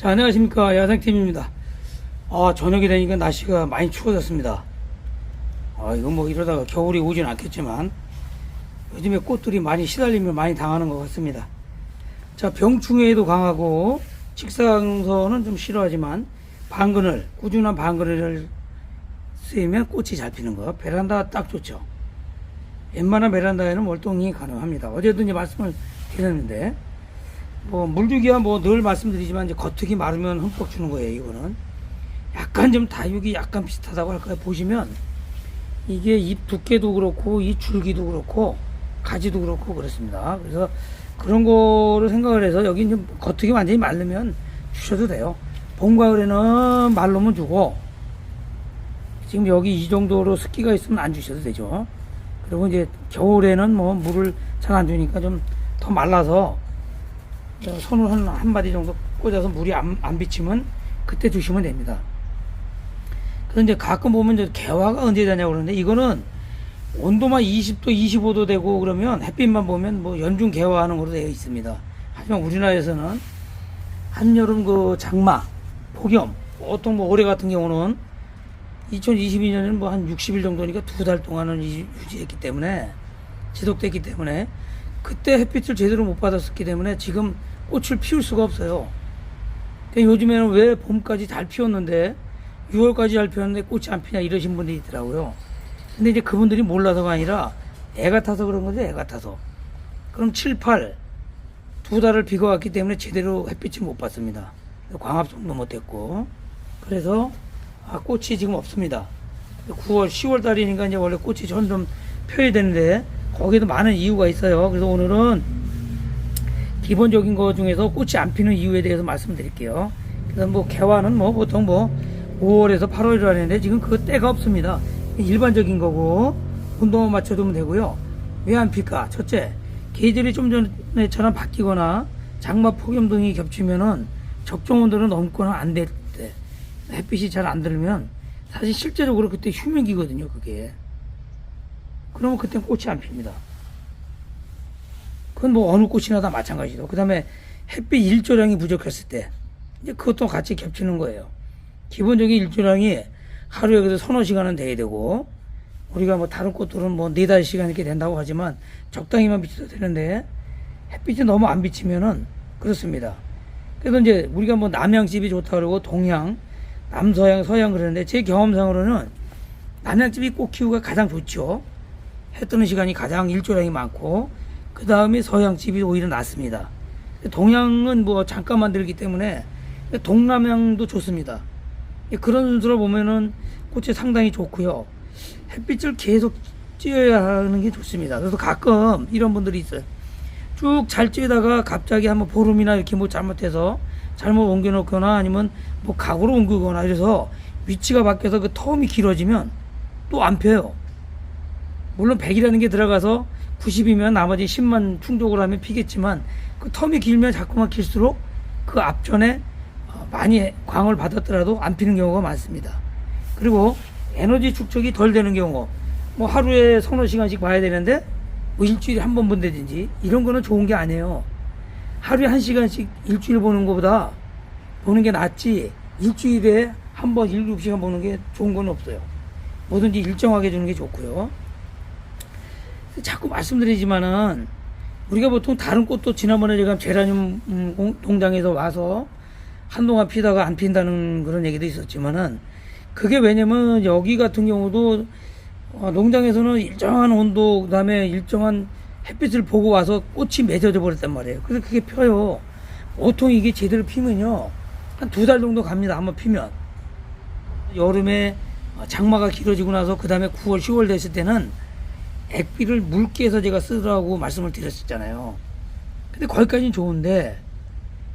자, 안녕하십니까. 야생팀입니다. 아, 저녁이 되니까 날씨가 많이 추워졌습니다. 아, 이거 뭐 이러다가 겨울이 오진 않겠지만, 요즘에 꽃들이 많이 시달리면 많이 당하는 것 같습니다. 자, 병충해에도 강하고, 직사광선은 좀 싫어하지만, 방그늘, 꾸준한 방그늘을 쓰이면 꽃이 잘 피는 거. 베란다 딱 좋죠. 웬만한 베란다에는 월동이 가능합니다. 어제도 이제 말씀을 드렸는데, 뭐 물주기야 뭐 늘 말씀드리지만 이제 겉흙이 마르면 흠뻑 주는 거예요 이거는. 약간 좀 다육이 약간 비슷하다고 할까요? 보시면 이게 잎 두께도 그렇고 이 줄기도 그렇고 가지도 그렇고 그렇습니다. 그래서 그런 거를 생각을 해서 여기 좀 겉흙이 완전히 마르면 주셔도 돼요. 봄 가을에는 말르면 주고 지금 여기 이 정도로 습기가 있으면 안 주셔도 되죠. 그리고 이제 겨울에는 뭐 물을 잘 안 주니까 좀 더 말라서 어, 손을 한, 한 마디 정도 꽂아서 물이 안, 안 비치면 그때 주시면 됩니다. 그런데 가끔 보면 이제 개화가 언제 되냐고 그러는데 이거는 온도만 20도, 25도 되고 그러면 햇빛만 보면 뭐 연중 개화하는 걸로 되어 있습니다. 하지만 우리나라에서는 한여름 그 장마, 폭염, 보통 뭐 올해 같은 경우는 2022년에는 뭐 한 60일 정도니까 두 달 동안은 유- 유지했기 때문에 지속됐기 때문에 그때 햇빛을 제대로 못 받았었기 때문에 지금 꽃을 피울 수가 없어요. 요즘에는 왜 봄까지 잘 피웠는데 6월까지 잘 피웠는데 꽃이 안 피냐 이러신 분들이 있더라고요. 근데 이제 그분들이 몰라서가 아니라 애 같아서 그런 거죠, 애 같아서. 그럼 7, 8, 두 달을 비거왔기 때문에 제대로 햇빛을 못 받습니다. 광합성도 못했고. 그래서 아, 꽃이 지금 없습니다. 9월, 10월 달이니까 이제 원래 꽃이 점점 펴야 되는데 거기도 많은 이유가 있어요. 그래서 오늘은 기본적인 거 중에서 꽃이 안 피는 이유에 대해서 말씀드릴게요. 그래서 뭐 개화는 뭐 보통 뭐 5월에서 8월이라 하는데 지금 그 때가 없습니다. 일반적인 거고 온도만 맞춰두면 되고요. 왜 안 필까? 첫째, 계절이 좀 전에처럼 바뀌거나 장마 폭염 등이 겹치면은 적정 온도를 넘거나 안 될 때, 햇빛이 잘 안 들면 사실 실제적으로 그때 휴면기거든요, 그게. 그러면 그땐 꽃이 안 핍니다. 그건 뭐 어느 꽃이나 다 마찬가지죠. 그 다음에 햇빛 일조량이 부족했을 때, 이제 그것도 같이 겹치는 거예요. 기본적인 일조량이 하루에 그래도 서너 시간은 돼야 되고, 우리가 뭐 다른 꽃들은 뭐 네 다섯 시간 이렇게 된다고 하지만 적당히만 비춰도 되는데, 햇빛이 너무 안 비치면은 그렇습니다. 그래서 이제 우리가 뭐 남양집이 좋다 그러고 동양, 남서양, 서양 그러는데 제 경험상으로는 남양집이 꽃 키우기가 가장 좋죠. 해 뜨는 시간이 가장 일조량이 많고 그 다음에 서양집이 오히려 낫습니다. 동양은 뭐 잠깐만 들기 때문에 동남양도 좋습니다. 그런 순서로 보면은 꽃이 상당히 좋고요. 햇빛을 계속 쬐어야 하는 게 좋습니다. 그래서 가끔 이런 분들이 있어요. 쭉 잘 쬐다가 갑자기 한번 보름이나 이렇게 뭐 잘못해서 잘못 옮겨놓거나 아니면 뭐 각으로 옮기거나 이래서 위치가 바뀌어서 그 텀이 길어지면 또 안 펴요. 물론 100이라는 게 들어가서 90이면 나머지 10만 충족을 하면 피겠지만 그 텀이 길면 자꾸만 길수록 그 앞전에 어, 많이 광을 받았더라도 안 피는 경우가 많습니다. 그리고 에너지 축적이 덜 되는 경우 뭐 하루에 서너 시간씩 봐야 되는데 뭐 일주일에 한 번 본다든지 이런 거는 좋은 게 아니에요. 하루에 한 시간씩 일주일 보는 것보다 보는 게 낫지 일주일에 한 번 일곱 시간 보는 게 좋은 건 없어요. 뭐든지 일정하게 주는 게 좋고요. 자꾸 말씀드리지만은 우리가 보통 다른 꽃도 지난번에 제가 제라늄 음, 공- 농장에서 와서 한동안 피다가 안 핀다는 그런 얘기도 있었지만은 그게 왜냐면 여기 같은 경우도 어, 농장에서는 일정한 온도 그다음에 일정한 햇빛을 보고 와서 꽃이 맺어져 버렸단 말이에요. 그래서 그게 펴요. 보통 이게 제대로 피면요 한 두 달 정도 갑니다. 한번 피면 여름에 어, 장마가 길어지고 나서 그 다음에 9월 10월 됐을 때는 액비를 묽게 해서 제가 쓰라고 말씀을 드렸었잖아요. 근데 거기까지는 좋은데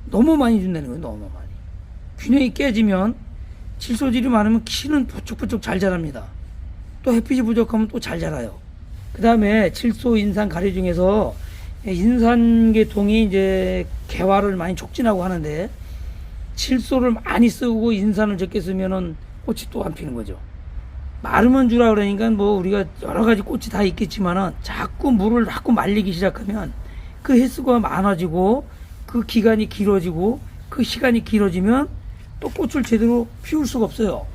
너무 많이 준다는 거예요. 너무 많이. 균형이 깨지면 질소질이 많으면 키는 부쩍부쩍 잘 자랍니다. 또 햇빛이 부족하면 또 잘 자라요. 그 다음에 칠소, 인산, 가리 중에서 인산계통이 이제 개화를 많이 촉진하고 하는데 칠소를 많이 쓰고 인산을 적게 쓰면은 꽃이 또 안 피는 거죠. 마르면 주라 그러니까 뭐 우리가 여러 가지 꽃이 다 있겠지만은 자꾸 물을 자꾸 말리기 시작하면 그 횟수가 많아지고 그 기간이 길어지고 그 시간이 길어지면 또 꽃을 제대로 피울 수가 없어요.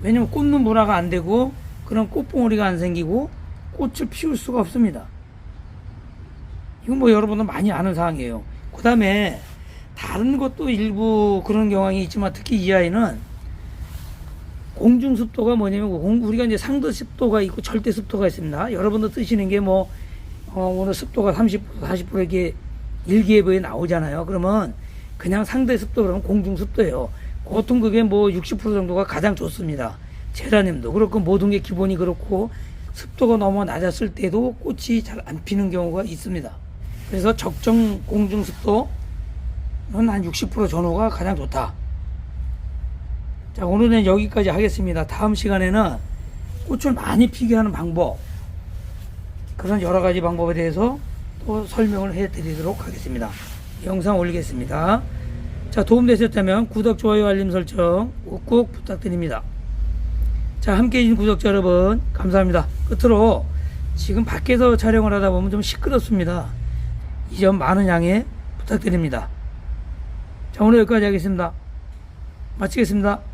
왜냐면 꽂는 문화가 안 되고 그런 꽃봉오리가 안 생기고 꽃을 피울 수가 없습니다. 이건 뭐 여러분도 많이 아는 사항이에요. 그 다음에 다른 것도 일부 그런 경향이 있지만 특히 이 아이는 공중 습도가 뭐냐면 공- 우리가 이제 상대 습도가 있고 절대 습도가 있습니다. 여러분도 쓰시는 게뭐 어, 오늘 습도가 30% 40% 이렇게 일기예보에 나오잖아요. 그러면 그냥 상대 습도 그러면 공중 습도예요. 보통 그게 뭐 60% 정도가 가장 좋습니다. 제라늄도 그렇고 모든 게 기본이 그렇고 습도가 너무 낮았을 때도 꽃이 잘 안 피는 경우가 있습니다. 그래서 적정 공중 습도는 한 60% 전후가 가장 좋다. 자, 오늘은 여기까지 하겠습니다. 다음 시간에는 꽃을 많이 피게 하는 방법, 그런 여러 가지 방법에 대해서 또 설명을 해 드리도록 하겠습니다. 영상 올리겠습니다. 자, 도움되셨다면 구독, 좋아요, 알림 설정 꾹꾹 부탁드립니다. 자, 함께 해주신 구독자 여러분, 감사합니다. 끝으로 지금 밖에서 촬영을 하다 보면 좀 시끄럽습니다. 이 점 많은 양해 부탁드립니다. 자, 오늘 여기까지 하겠습니다. 마치겠습니다.